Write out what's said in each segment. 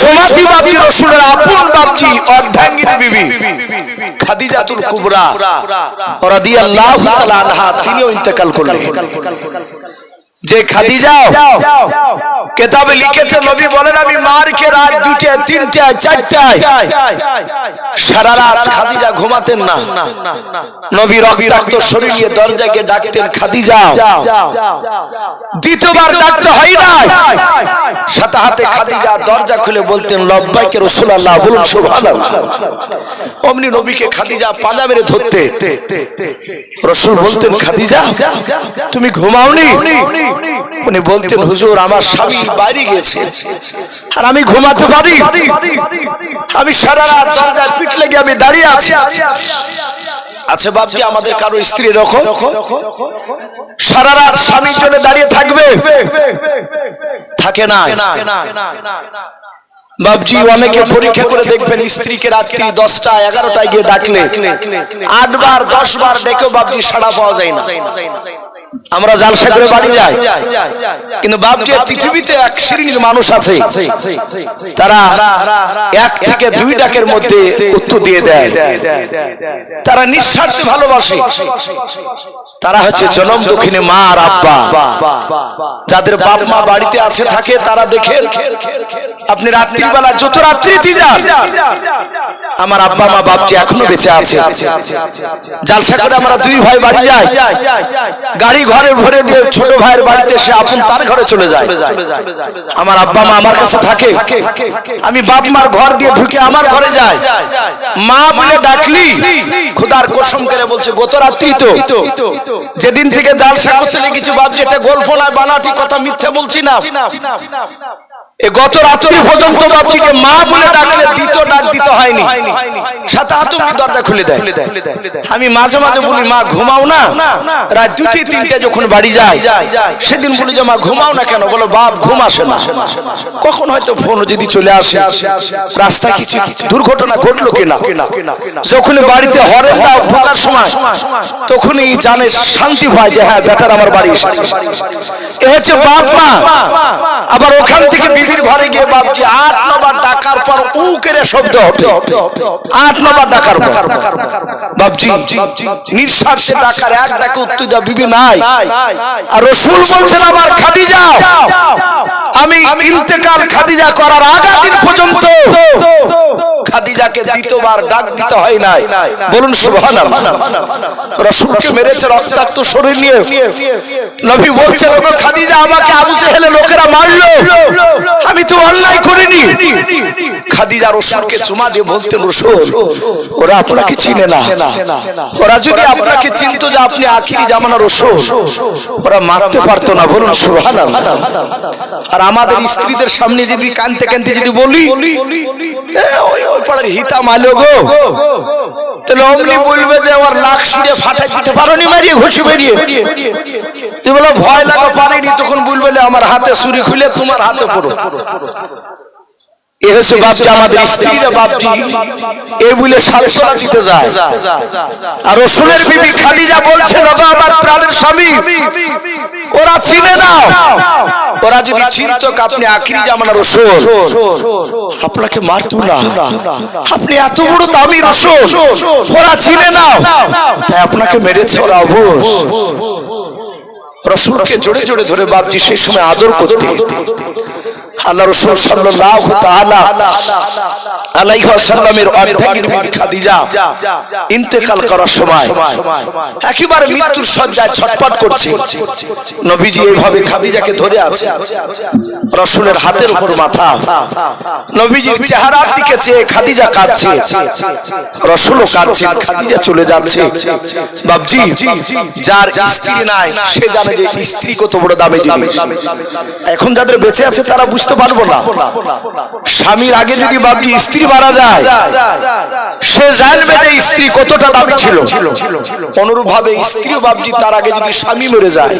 সমাধি বাপজি রসুলের আপন বাপজি অর্ধাঙ্গিনী বিবি, খাদিজাতুল কুবরা, রাদিয়াল্লাহু তাআলা আনহা, তিনিও ইন্তেকাল করলেন। যে খাদিজা কেতাবে লিখেছে নবী বলেন আমি মারকে রাত দুটে তিনটে চারটায় সারা রাত খাদিজা ঘুমাতেন না। নবী রক্তাক্ত শরীর নিয়ে দরজাকে ডাকতেন খাদিজা দ্বিতীয়বার ডাকতে হয় না সাথে হাতে খাদিজা দরজা খুলে বলতেন লব্বাইকে রসুলাল্লাহ বলুন সুবহানাল্লাহ। অমনি নবীকে খাদিজা পাজা মেরে ধরতে। রসুল বলতেন খাদিজা তুমি ঘুমাওনি? উনি বলতেন হুজুর আমার স্বামী বাইরে গেছে আর আমি ঘুমাতে পারি। আমি সারা রাত দরজায় পিঠ লেগে আমি দাঁড়িয়ে আছি। আচ্ছা বাপজি আমাদের কারও স্ত্রী এরকম সারা রাত স্বামীর জন্য দাঁড়িয়ে থাকবে? থাকে না। বাবজি অনেকে পরীক্ষা করে দেখবেন স্ত্রীকে রাত্রি দশটা এগারোটায় গিয়ে ডাকলে। আটবার দশ বার ডেকেও বাবজি সাড়া পাওয়া যায় না। আমরা জালসা করে বাড়ি যাই। কিন্তু বাপজি পৃথিবীতে এক শ্রেণির মানুষ আছে তারা এক থেকে দুই ডাকের মধ্যে উত্তর দিয়ে দেয়। তারা নিঃস্বার্থে ভালোবাসে। তারা হচ্ছে জনম দক্ষিণে মা আর আব্বা। যাদের বাপ মা বাড়িতে আছে থাকে তারা দেখেন আপনি রাত্রিবেলা যত রাত্রিতে যান আমার আব্বা মা বাপজি এখনও বেঁচে আছে। জালসা করে আমরা দুই ভাই বাড়ি যাই। গাড়ি ঘরে ভরে দিয়ে ছোট ভাইয়ের বাড়িতে সে আপন তার ঘরে চলে যায়। আমার আব্বা মা আমার কাছে থাকে। আমি বাপ মার ঘর দিয়ে ঢুকে আমার ঘরে যায়। মা বলে ডাকলি খোদার কসম করে বলছে গত রাত্রি তো যেদিন থেকে জালসা করছিলে কিছু বাপ যেটা গল্প নয় বানাটি কথা মিথ্যা বলছি না। গত রাত্রি পর্যন্ত বাপটিকে মা বলে ডাকলে দ্বিতীয় ডাক দিতে হয়নি। সাথে আতঙ্কি দরজা খুলে দেয়। আমি মাঝে মাঝে বলি, মা, ঘুমাও না। রাত দুটি, তিনটে যখন বাড়ি যায়, সেদিন বলি যে, মা, ঘুমাও না কেন? বলো, বাপ, ঘুম আসে না। কখন হয়তো ফোন যদি চলে আসে রাস্তায় কিছু দুর্ঘটনা ঘটলো কিনা? যখন বাড়িতে হরেন দাও ঢোকার সময়, তখনই জানে, শান্তি পায় যে হ্যাঁ বেটার আমার বাড়ি এসেছে। এ হচ্ছে বাপ মা। আবার ওখান থেকে বিবির ঘরে গিয়ে বাপজি আট নবার ডাকার পর উ কেড়ে শব্দ আট নবার ডাকার পর। বাপজি, নিঃশ্বাসে ডাকার, এক ডাকে দেওয়া বিবি নাই। আর রসুল বলছেন আমার খাদিজা আমি ইন্তেকাল খাদিজা করার আগা দিন পর্যন্ত খাদিজাকে দ্বিতীয়বার ডাক দিতে হয় নাই। বলুন সুবহানাল্লাহ। রসুলকে মেরেছে রক্তাক্ত শরীর নিয়ে। নবী বলছে ওগো খাদিজা আমাকে আবু জেহেলে লোকেরা মারলো। আমি তো অন্যায় করিনি। খাদিজা রসুলকে চুমা দিয়ে বলতেন রসুল ওরা আপনাকে চিনে না। ওরা যদি আপনাকে চিনতো যে আপনি আখিরি জামানা রসুল ওরা মারতে পারতো না। বলুন সুবহানাল্লাহ। আর আমাদের স্ত্রীদের সামনে যদি কানতে কানতে যদি বলি ওই পাড়ার হিতা মালো গো। তাহলে অমনি বলবে যে আমার লাখ সিঁড়ে ফাটাই দিতে পারো নি মারিয়ে ঘষে বেরিয়ে। তুই বলো ভয় লাগা পারেনি তখন বলবে আমার হাতে ছুরি খুলে তোমার হাতে পড়ো। এ হচ্ছে বাপটি আমাদের স্ত্রীরা বাপটি? এ বলে সালসলা দিতে যায়। আর রসুলের বিবি খাদিজা বলছে বাবা আমার প্রাণের স্বামী। ওরা চিনে না ওরা যদি চিনত আপনি আখিরি জামানা রসুল। আপনাকে মারতো না। আপনি এত বড় দামি রসুল। ওরা চিনে না তাই আপনাকে মেরেছে ওরা অবশ রসুলকে জোরে জোরে ধরে বাপজি সেই সময় আদর করতে। আল্লাহ রসুল সাল্লাল্লাহু তাআলা আলাইহি ওয়াসাল্লামের খাদিজা ইন্তেকাল করার সময় মৃত্যুর শয্যায় করছে। নবীজি এইভাবে খাদিজাকে ধরে আছে। রসুলের হাতের উপর মাথা। নবীজির চেহারার দিকে চেয়ে খাদিজা কাঁদছে। রসুলও কাঁদছে খাদিজা চলে যাচ্ছে। বাবজি যার স্ত্রী নাই, সে জানে যে স্ত্রী কত বড় দামে জিনিস এখন যাদের বেঁচে আছে তারা বুঝতে পারব না। স্বামীর আগে যদি বাবজি স্ত্রী মারা যায়, সে জানবে যে স্ত্রী কতটা দামি ছিল। অনুরূপ ভাবে স্ত্রী বাবজি তার আগে যদি স্বামী মরে যায়,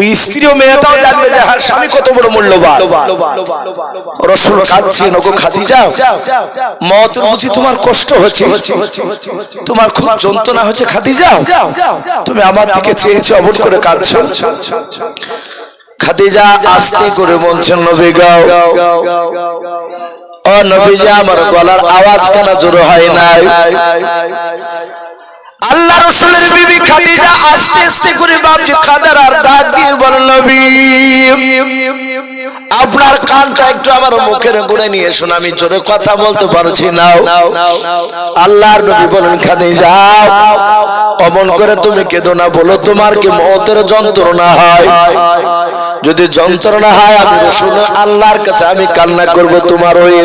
ওই স্ত্রী ও মেয়েটাও জানবে যে হ্যাঁ স্বামী কত বড় মূল্যবান। রসুল কাঁদছে নগো খাদিজা মতের বুঝি তোমার কষ্ট হচ্ছে। তোমার খুব যন্ত্রণা হচ্ছে খাদি যাও। তুমি আমার দিকে চেয়েছো অবন করে কাঁদছো। খাদিজা আস্তে করে বলছেন, নবী গাও। ও নবীজি, আমার গলার আওয়াজ কেন জোরে হয় নাই? আল্লাহ রসুলের বিবি খাদিজা আস্তে আস্তে করে বাপজি খাদার আর ডাক দিয়ে বলেন নবী আপনার কানটা একটু আমার মুখের গুড়ে নিয়ে শোনা আমি জোরে কথা বলতে পারছি না আল্লাহর নবী বলেন খাদিজা অমন করে তুমি কেঁদো না বলো তোমার কি মতের যন্ত্রণা হয়? যদি যন্ত্রণা হয় আমি শুনে আল্লাহর কাছে আমি কান্না করব তোমার হয়ে।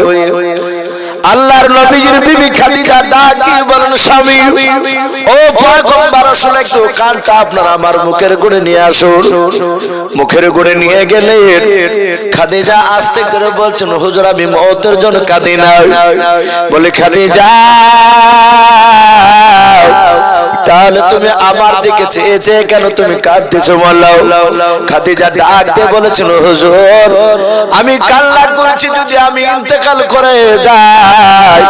আল্লাহর নবীর বিবি খাদিজা ডাক দিয়ে বলেন স্বামী ও পয়গম্বর আসলে একটু কানটা আপনার আমার মুখের গুড়ে নিয়ে আসুন। মুখের গুড়ে নিয়ে গেলে খাদিজা আস্তে করে বলছেন হুজুর আমি মওতের জন্য কাঁদি না বলে খাদিজা তাহলে তুমি আমার দিকে চেয়ে চেয়ে কেন তুমি কাঁদতেছো বললাও খাদিজা ডাক দিয়ে বলেছিল হুজুর আমি কান্না করেছি যদি আমি ইন্তেকাল করে যাই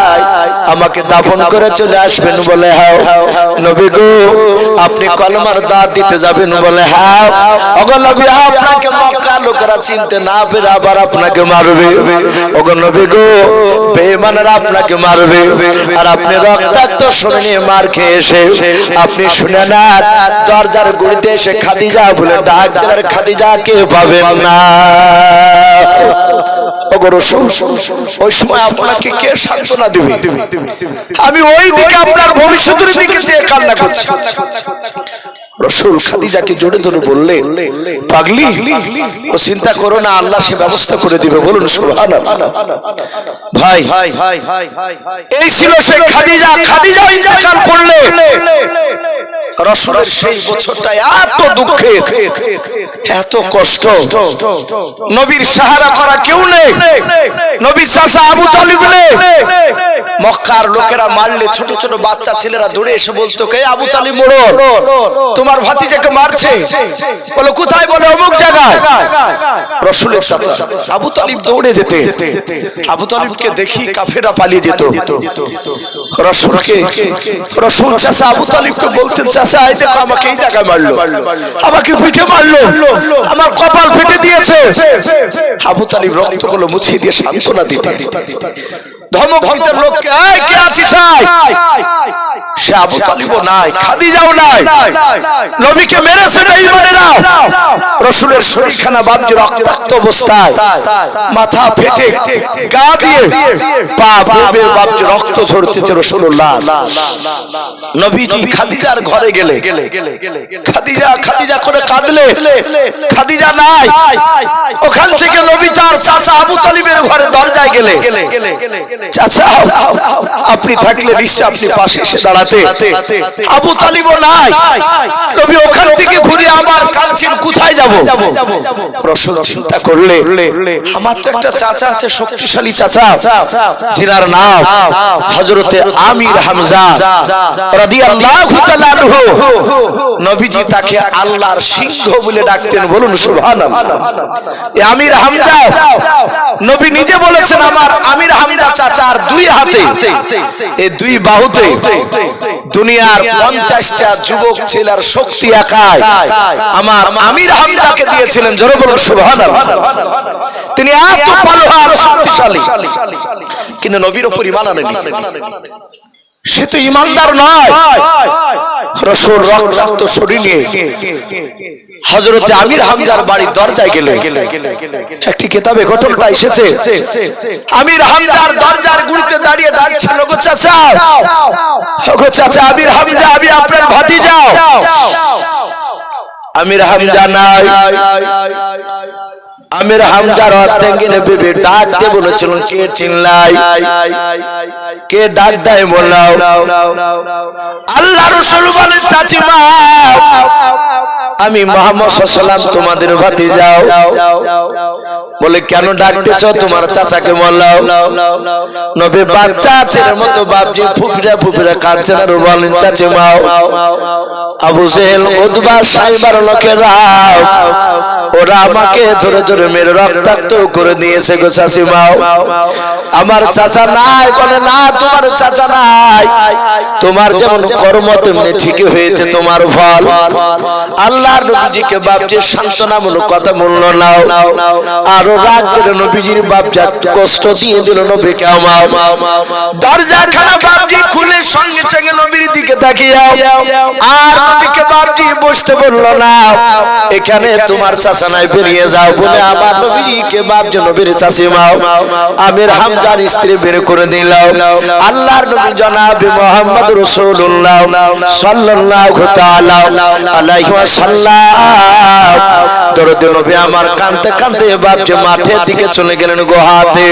আমাকে দাফন করে চলে আসবেন বলে হ্যাঁ নবী গো আপনি কলমার দাঁত দিতে যাবেন বলে হ্যাঁ ওগো নবী আপনাকে মক্কা লোকেরা চিনতে না পেরে আবার আপনাকে মারবে। ওগো নবী গো বেঈমানেরা আপনাকে মারবে। আর আপনি রক্তাক্ত শুনে নিয়ে মার খেয়ে এসে আপনি শুনে না দরজার গুড়িতে এসে খাদিজা বলে ডাক দিলেন না? আপনাকে কে সান্ত্বনা দিবে? আমি ওই দিকে আপনার ভবিষ্যতের দিকে চেয়ে কান্না করছি। রসুল খাদিজাকে জোরে ধরে বললে পাগলি, ও চিন্তা করো না, আল্লাহ সে ব্যবস্থা করে দিবে, বলুন ভাই, এই ছিল সেই খাদিজা খাদিজা ইন্তেকাল করলে। রসুলের সেই বছরটা এত দুঃখের এত কষ্ট। নবীর সাহারা করা কেউ নেই। নবীর চাচা আবু তালিব নেই। মক্কার লোকেরা মারলে ছোট ছোট বাচ্চা ছেলেরা দৌড়ে এসে বলতো, কে আবু তালিব মোড় তোমার ভাতিজাকে মারছে? বলো, কোথায়? বলে, অমুক জায়গায়। রসুলের সাথে আবু তালিব দৌড়ে যেতে, আবু তালিবকে দেখি কাফেরা পালিয়ে যেত। রসুলকে, রসুল চাচা আবু তালিবকে বলতেন, চাচা, এই দেখো, আমাকে এই জায়গায় মারলো। আমাকে পিঠে মারলো। আমার কপাল ফেটে দিয়েছে। আবু তালিব রক্তগুলো মুছিয়ে দিয়ে সান্ত্বনা দিতে দিতেন লোককে, এই, কে আছিস? আয়?" সে আবু তালিবও নাই, খাদিজাও নাই। নবীকে মেরেছে শরীরখানা রক্তাক্ত অবস্থায়। মাথা ফেটে গা দিয়ে পা রক্ত ঝরতেছে নবীজি খাদিজার ঘরে গেলে। খাদিজা খাদিজা করে কাঁদলে। খাদিজা নাই। ওখান থেকে নবী তার চাচা আবু তালিবের ঘরে দরজায় গেলে। আপনি থাকলে নিশ্চয় আপনি পাশে এসে দাঁড়াতে। আবু তালিবও নাই। নবী ওখান থেকে ঘুরে আবার কাঁদছেন কোথায় যাব? রসুল চিন্তা করলে আমার তো একটা চাচা আছে শক্তিশালী চাচা। জিনার নাম হজরতে আমির হামজা রাদিয়াল্লাহু তাআলা আনহু। নবীজি তাকে আল্লাহর সিংহ বলে ডাকতেন বলুন সুবহানাল্লাহ। আমির হামজা। নবী নিজে বলেছেন আমার আমির হামজা চাচার দুই হাতে এই দুই বাহুতে দুনিয়ার পঞ্চাশটা যুবক ছেলের শক্তি একাই আমার আমির হামজাকে দিয়েছিলেন, জোরে বলুন, সুবহানাল্লাহ। তিনি এত পালোহান শক্তিশালী। কিন্তু নবীর পরিমাণ ইমান আনেনি সে তো ইমানদার নয়। রসুল রক্তাক্ত শরীর নিয়ে হজরত আমির হামজার বাড়ির দরজায় গেলে একটি কিতাবে ঘটনাটা এসেছে। আমির হামজার দরজার গুড়িতে দাঁড়িয়ে ডাকছেন, ওগো চাচা চাচা আমির হামজা, আমি আপনার ভাতি যাও আমির হামজা নাই। আমির হামজার অর্ধেঙ্গিনে বিবি ডাকতে বলেছিলেন, কে চিনলাই কে ডাক দেয় বললাও? আল্লাহ রসুল বলে চাচিমা, আমি মোহাম্মদ সাল্লাম তোমাদের ভাতি যাও বলে কেন ডাকতেছ? তোমার চাচাকে বললাও নবে বাচ্চা ছেলের মতো বাপজি ফুপিরা ফুপিরা কাঁদছেন আর বলেন চাচিমাও আবু জেহেল উদ্বা সাইবার লোকেরা। ওরা আমাকে ধরে ধরে মেরে রক্তাক্ত করে দিয়েছে গো চাচিমাও আমার চাচা নাই বলে না তোমার চাচা নাই। তোমার যেমন কর্ম তেমনি ঠিকই হয়েছে তোমার ফল। আল্লাহ নবীজিকে বাপজি সান্ত্বনামূলক কথা বলল নাও আরও রাগ করে নবীজির বাপজা কষ্ট দিয়ে দিল নবীকে আমার দরজা খানা বাপজি খুলে সঙ্গে সঙ্গে নবীর দিকে তাকিয়ে আর নবীকে বাপজি বসতে বলল না এখানে তোমার চাচা নাই বেরিয়ে যাও বলে আমার নবীকে বাপজি নবীর চাচি মাও আমির হামদার স্ত্রী বের করে দিল। আল্লাহর নবী জনাবে মোহাম্মদ রাসূলুল্লাহ সাল্লাল্লাহু তাআলা আলাইহি ওয়াসাল্লাম। দরুদ নবী আমার কানতে কানতে বাপজি মাঠের দিকে চলে গেলেন গোহাতে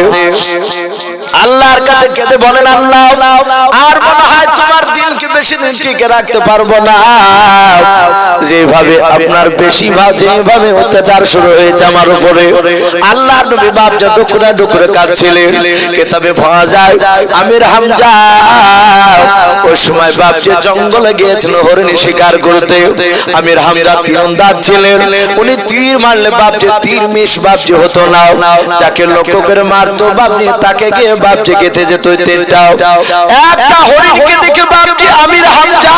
আল্লাহর কাছে কেঁদে বলেন আল্লাহ আর মনে হয় তোমার দিনকে বেশি দিন টিকে রাখতে পারব না। যেভাবে আপনার বেশি ভাব যেভাবে অত্যাচার শুরু হয়েছে আমার উপরে, আল্লাহর নবী বাপ যা ডুকরে ডুকরে কাঁদছিলেন, কেতাবে পাওয়া যায়, আমির হামজা, ওই সময় বাপ যে জঙ্গলে গিয়েছিল, হরিণী শিকার করতে, আমির হামজা তীরন্দাজ ছিলেন। উনি তীর মারলে বাপ যে তীর মিশ বাপ যে হতো না, যাকে লক্ষ্য করে মারতো, বাপ তাকে গিয়ে বাপ যে গেতে যেত ওই তীরটাও একটা হরিণকে দেখে বাপজি, আমির হামজা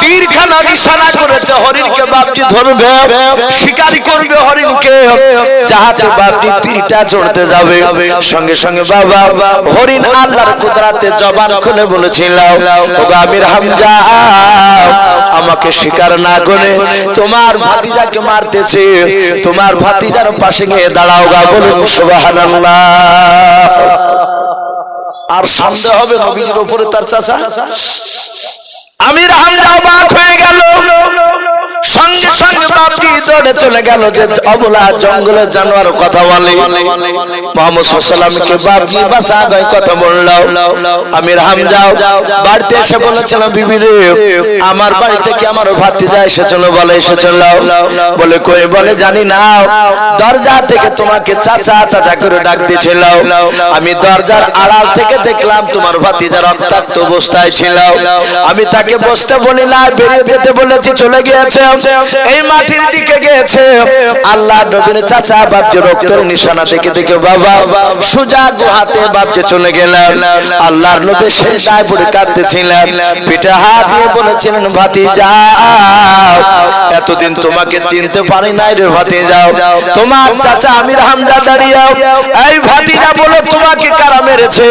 তীরখানা নিশানা করেছে, হরিণকে বাপজি ধরবে, শিকারি করবে হরিণকে। যাহাতে বাপজি তীরটা চড়তে যাবে। সঙ্গে সঙ্গে বাবা হরিণ আল্লাহর কুদরাতে জবান খুলে বলেছিল, ওগো আমির হামজা আমাকে শিকার না করে তোমার ভাতিজাকে মারতেছে। তোমার ভাতিজার পাশে গিয়ে দাঁড়াও গা বলুন, সুবহানাল্লাহ। আর সন্দেহ হবে নবীজির উপরে তার চাচা আমির হামজা অবাক হয়ে গেল সঙ্গে সঙ্গে বাপটি দৌড়ে চলে গেল যে অবলা জঙ্গলের জানোয়ার কথা বলে। মোহাম্মদ কথা বলল। আমির হামজা বাড়িতে এসে বলেছিল, বিবি আমার বাড়িতে কি আমার ভাতিজা এসেছিল বলে এসেছিল? বলে, কই বলে জানি না। দরজা থেকে তোমাকে চাচা চাচা করে ডাক দিয়েছিল আমি দরজার আড়াল থেকে দেখলাম তোমার ভাতিজা রক্তাক্ত অবস্থায় ছিল। আমি তাকে বসতে বলি না বেরিয়ে যেতে বলেছি, চলে গিয়েছে। এই মাটির দিকে গিয়েছে আল্লাহ নবীর চাচা বাপজি রক্তের নিশানা দেখে দেখে বাবা, সুজা গুহাতে বাপজি চলে গেলেন। আল্লাহর নবী সে দায় পড়ে কাঁদতেছিলেন। পিঠে হাত দিয়ে বলেছিলেন ভাতি যাও এতদিন তোমাকে চিনতে পারি নাই রে ভাতি যাও তোমার চাচা আমির হামজা দাঁড়িয়ে এই ভাতিজা বলো, তোমাকে কারা মেরেছে?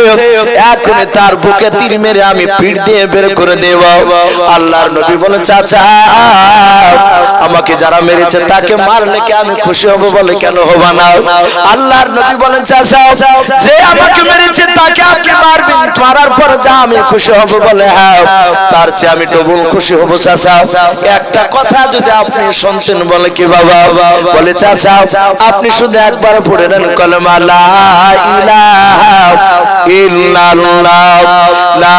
এখনই তার বুকে তীর মেরে আমি পিঠ দিয়ে বের করে দেব। আল্লাহর নবী বলে, চাচা, আমাকে যারা মেরেছে তাকে মারলে কি আমি খুশি হব বলে কেন হব না আল্লাহর নবী বলেন চাচা যে আমাকে মেরেছে তাকে আপনি মারবেন মারার পর যা আমি খুশি হব বলে হ্যাঁ তার চেয়ে আমি ডবল খুশি হব চাচা একটা কথা যদি আপনি শুনতেন বলে কি বাবা বলে চাচা আপনি শুধু একবার পড়ে নেন কলমা লা ইলাহা ইল্লাল্লাহ লা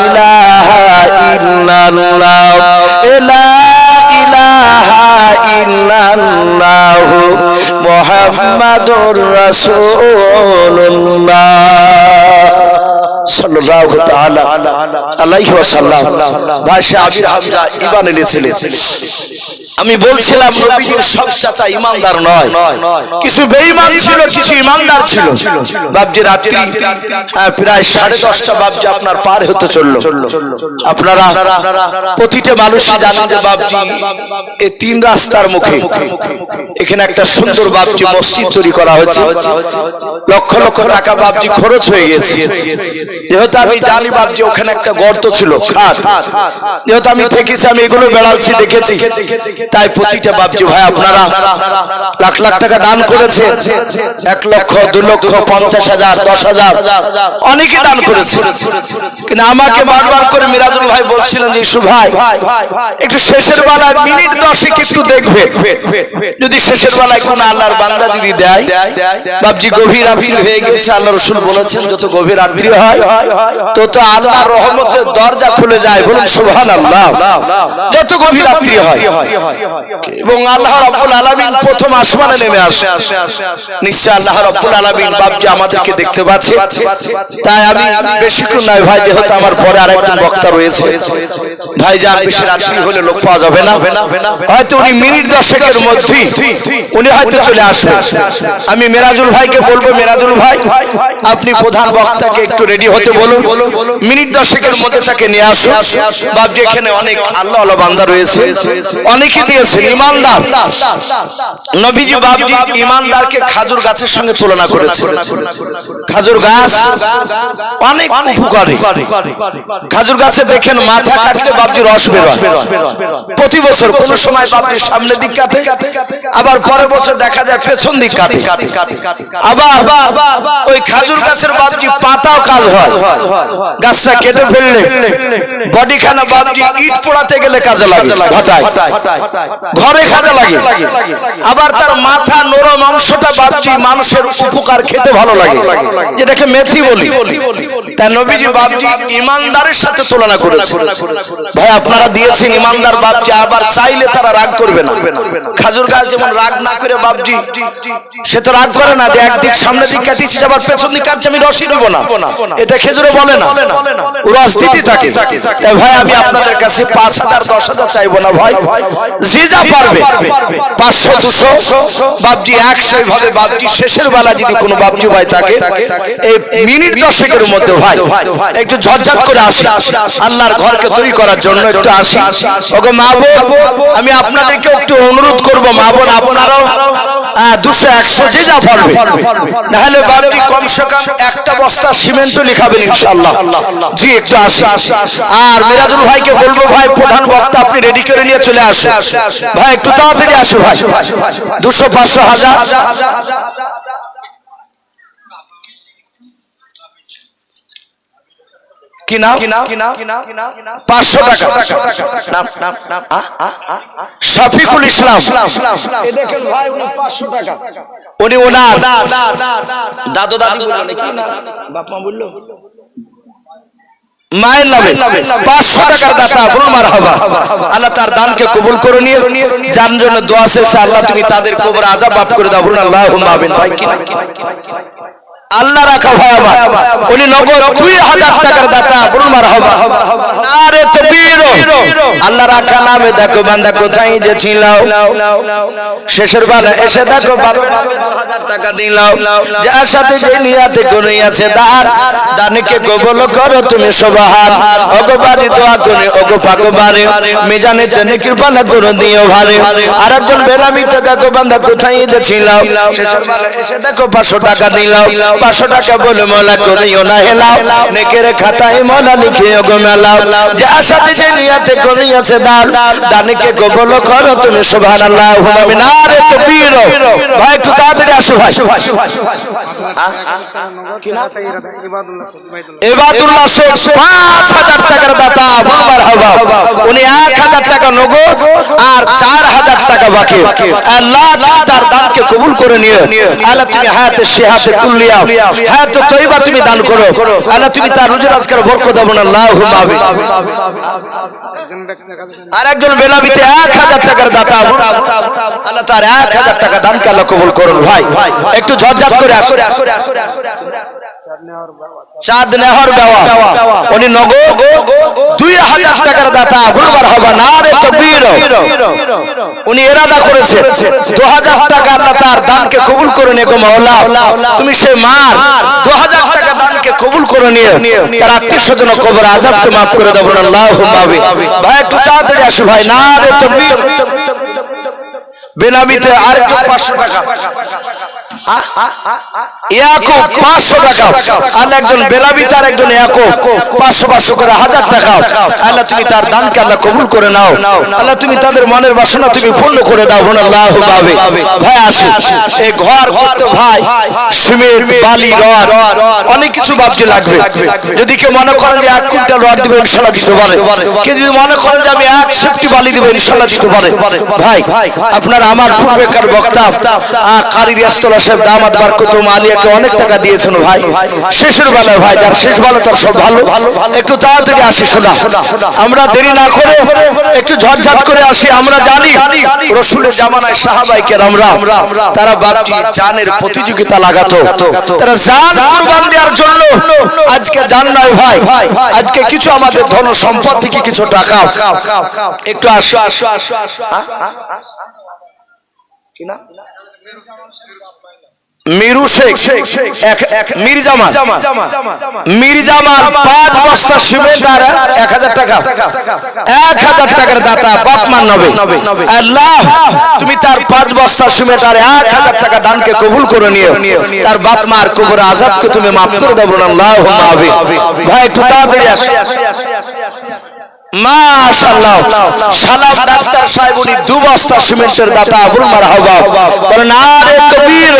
ইলাহা ইল্লাল্লাহ ইলাহা ইল্লাল্লাহ মোহাম্মদুর রাসূলুল্লাহ। আমি বলছিলাম সব চাচা ইমানদার নয়। কিছু বেঈমান ছিল কিছু ইমানদার ছিল। বাপজি রাত্রি হ্যাঁ, প্রায় সাড়ে দশটা বাপজি আপনার পার হতে চলল। আপনারা প্রতিটা মানুষই জানেন যে বাপজি এই তিন রাস্তার মুখে এখানে একটা সুন্দর বাপজি মসজিদ তৈরি করা হয়েছে। লক্ষ লক্ষ টাকা বাপজি খরচ হয়ে গেছে। যেহেতু আমি জানি বাপজি ওখানে একটা গর্ত ছিল খাট যেহেতু আমি থেকেছি, আমি এগুলো বেড়াচ্ছি দেখেছি। তাই প্রতিটা বাপজি ভাই, আপনারা লাখ লাখ টাকা দান করেছে। এক লক্ষ, দু লক্ষ, পঞ্চাশ হাজার, দশ হাজার। অনেকে দান করেছে। কিন্তু আমাকে বারবার করে মিরাজুল ভাই বলছিলেন যে, ইসু ভাই, একটু শেষের বেলায়, মিনিট দশেক একটু দেখবে। যদি শেষের বেলায় কোনো আল্লাহর বান্দা যদি দেয়, বাপজি গভীর রাত্রি হয়ে গেছে, আল্লাহ রসুল বলেছেন, যত গভীর রাত্রি হয় তো তো আল্লাহ রহমতের দরজা খুলে যায় বলুন সুবহান আল্লাহ যত গভীর রাত্রি হয়। এবং আল্লাহ রাব্বুল আলামিন প্রথম আসমানে নেমে আসে। নিশ্চয় আল্লাহ রাব্বুল আলামিন বাপজি আমাদেরকে দেখতে পাচ্ছে। তাই আমি বেশিক্ষণ নয় ভাই যেহেতু আমার পরে আরেকজন বক্তা রয়েছে। ভাই যার বেশি রাত্রি হলে লোক পাওয়া যাবে না। হয়তো উনি মিনিট দশেকের মধ্যেই উনি হয়তো চলে আমি মেরাজুল ভাইকে বলব মেরাজুল ভাই আপনি প্রধান বক্তাকে একটু রেডি হতে বলুন মিনিট দশেকের মধ্যে তাকে নিয়ে আসুন। বাপজি এখানে অনেক আল্লাহ আল্লাহ বান্দা রয়েছে অনেকে দিয়েছেন ইমানদার। নবীজি বাপজি ইমানদারকে খাজুর গাছের সঙ্গে তুলনা করেছে খাজুর গাছ অনেক উপকারী। খাজুর গাছে দেখেন মাথা কাটলে বাপজি রস বেরোয়। প্রতি বছর কোন সময় বাপজির সামনে দিক কাটে আবার পরের বছর দেখা যায় পেছন দিক কাটে। আবার ওই খাজুর গাছের বাপজি পাতাও কাজ হয়। গাছটা কেটে ফেললে বডিখানা ইট পোড়াতে গেলে কাজে লাগে। ঘটায়। ঘরে কাজে লাগে। আবার তার মাথা নরম অংশটা বাপজি মানুষের উপকার খেতে ভালো লাগে। যেটাকে মেথি বলি। তাই নবীজি ইমানদারের সাথে ভাই, আপনারা দিয়েছেন আবার চাইলে তারা রাগ করবে না। রাগ না তো একদিক সামনে আমি রসই না। এটা খেজুরে বলে না। রস দিতে থাকে। তাই ভাই, আমি আপনাদের কাছে পাঁচ হাজার, দশ হাজার চাইব না ভাই। যে যা পারবে, পাঁচশো, দুশো একশো ভাবে বাপজি শেষের বেলা যদি কোনো বাপজি ভাই থাকে, এই মিনিট দশেকের মধ্যে ভাই একটু ঝটঝট করে আসি। আল্লাহর ঘরকে তৈরি করার জন্য একটু আসি। ওগো মা আমি আপনাদেরকে একটু অনুরোধ করব মা বোন আপনারাও দুশো একশো যে যা পারবে নাহলে বাপজি কমসে কম একটা বস্তা সিমেন্টও লিখাবেন ইনশাল্লাহ জি একটু আসি। আর মিরাজুল ভাইকে বলব ভাই প্রধান বক্তা আপনি রেডি করে নিয়ে চলে আসুন। ভাই একটু তাড়াতাড়ি আসো ভাই। দুশো পাঁচশো হাজার। কি নাম? পাঁচশো টাকা। শফিকুল ইসলাম। দেখেন ভাই উনি পাঁচশো টাকা। উনি ওনার। দাদু দাদি বলল নাকি? না বাপ বলল? মায়ের নামে। পাঁচশো টাকার দাতা বলুন মারহাবা। আল্লাহ তার দানকে কবুল করে নিয়ে যার জন্য দোয়া শেষে আল্লাহ তুমি তাদের কবর আজাব করে দাও বলুন আল্লাহ ভাই কি আল্লাহ রাখা ভাই আমার। উনি নগদ দুই হাজার টাকার দাতা বলুন মারহাবা। আরে তকবীর আল্লাহ রাখা নামে দেখো বান্দা কোথায় যে ছিল শেষের বেলা এসে দেখো হাজার টাকা দিলাম যার সাথে যে নিয়াতে করে আছে দান দানকে কবল করো তুমি সবাহার ওগো বাড়ি দোয়া করে, ওগো পাকো বারে মেজানে তেনে কৃপানা করে দিও ভারে। আর একজন বেরামিতে দেখো বান্দা কোথায় যে ছিল শেষের বেলা এসে দেখো পাঁচশো টাকা দিলাম পাঁচশো টাকা বলে মলা করিও না, হেলাও। নেকের খাতায় মলা লিখিও গো মেলাও। যার সাথে যে নিয়াতে করে আছে দান দানকে কবল করো তুমি, সুবহানাল্লাহ। আমিন আরে তকবীর ভাই, একটু তাড়াতাড়ি আসো, ভাই। এবাদুল্লাহ শেখ উনি এক হাজার টাকা নগদ আর চার হাজার টাকা বাকি। কবুল করে নিয়ে, আল্লাহ তুমি দান করো। আল্লাহ তুমি তার রুজি রাজকার না আল্লাহ আর একজন বেলাবিতে এক হাজার টাকার দাতা আল্লাহ তার এক হাজার টাকা দানকে আল্লাহ কবুল করুন, ভাই। একটু ঝটঝট করে চাঁদ নেহর বেওয়া উনি নগদ দুই হাজার টাকার দাতা গুরুবার হবা না রে তকবীর। উনি এরাদা করেছে। দু হাজার টাকা আল্লাহ তার দানকে কবুল করে নিয়ে গো মাওলা। তুমি সে মার। দু হাজার টাকা দানকে কবুল করে নিয়ে তার আত্মীয় স্বজন কবর আজাবকে মাফ করে দেবো আল্লাহ ভাই, একটু তাড়াতাড়ি আসো ভাই না রে তকবীর। বেনামিতে আর একটু পাঁচশো টাকা ইয়াকুব পাঁচশো টাকা আল্লাহ একজন বেলাবি, তার একজন ইয়াকুব। পাঁচশো পাঁচশো করে হাজার টাকা আল্লাহ তুমি তার দানকে আল্লাহ কবুল করে নাও। আল্লাহ তুমি তাদের মনের বাসনা তুমি পূর্ণ করে দাও বোন আল্লাহ পাবে ভাই, আসি। এই ঘর করতে ভাই, সিমেন্ট, বালি, রড, অনেক কিছু ভাবতে লাগবে। যদি কেউ মনে করেন যে এক কুইন্টাল রড দিবে ইনশাল্লাহ দিতে পারে। কেউ যদি মনে করেন যে আমি এক সেফটি বালি দিবে ইনশাল্লাহ দিতে পারে। ভাই, আপনারা আমার পূর্বেকার বক্তা কারি রিয়াস্তলা সাহেব দামাত বারকুতুম আলিয়াকে অনেক টাকা দিয়েছেন ভাই। শেষের বেলায় ভাই, যার শেষ বেলা তার সব ভালো। একটু তাড়াতাড়ি আসি, শোনা। আমরা দেরি না করে একটু ঝটঝট করে আসি। আমরা জানি রসুলের জামানায় সাহাবাইকে আমরা, তারা বাকি জানের প্রতিযোগিতা লাগাতো। তারা জান কুরবান দেওয়ার জন্য আজকে জান নয় ভাই। আজকে কিছু আমাদের ধন সম্পদ থেকে কিছু টাকা। একটু আসো আসো আসো আসো। কি না মিরু শেখ এক- এক- মির্জামাল মির্জামাল পাঁচ বস্তা সিমেন্ট আর এক হাজার টাকা। এক হাজার টাকার দাতা বাপ নবে। আল্লাহ তুমি তার পাঁচ বস্তা সিমেন্ট আর এক হাজার টাকা দানকে কবুল করে নিও। তার বাপ মার কবর আজাবকে তুমি মাফ করে দেবো আল্লাহ ভাই একটু তাড়াতাড়ি আসো দু বস্তা সিমেন্টের দাতা আবুল মারহাবা। বলেন, আরে কবির,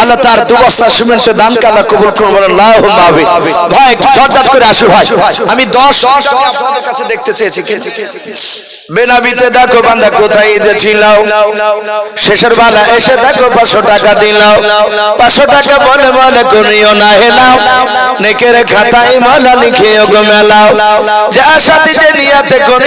আল্লাহ তার দু বস্তা সিমেন্টের দানকে আল্লাহ কবুল করুন বলেন আল্লাহুম্মা আমিন ভাই ঝটঝট করে আসো ভাই। আমি 10 আপনাদের কাছে দেখতে চেয়েছি বেনাবিতে দেখো বান্দা কোথায় শেষের বেলা এসে দেখো পাঁচশো টাকা দিলাও পাঁচশো টাকা বলে বলে করিও না হেলাও। নেকের খাতায় মালা লিখিও গো মেলাও। যা যে নিয়াতে করি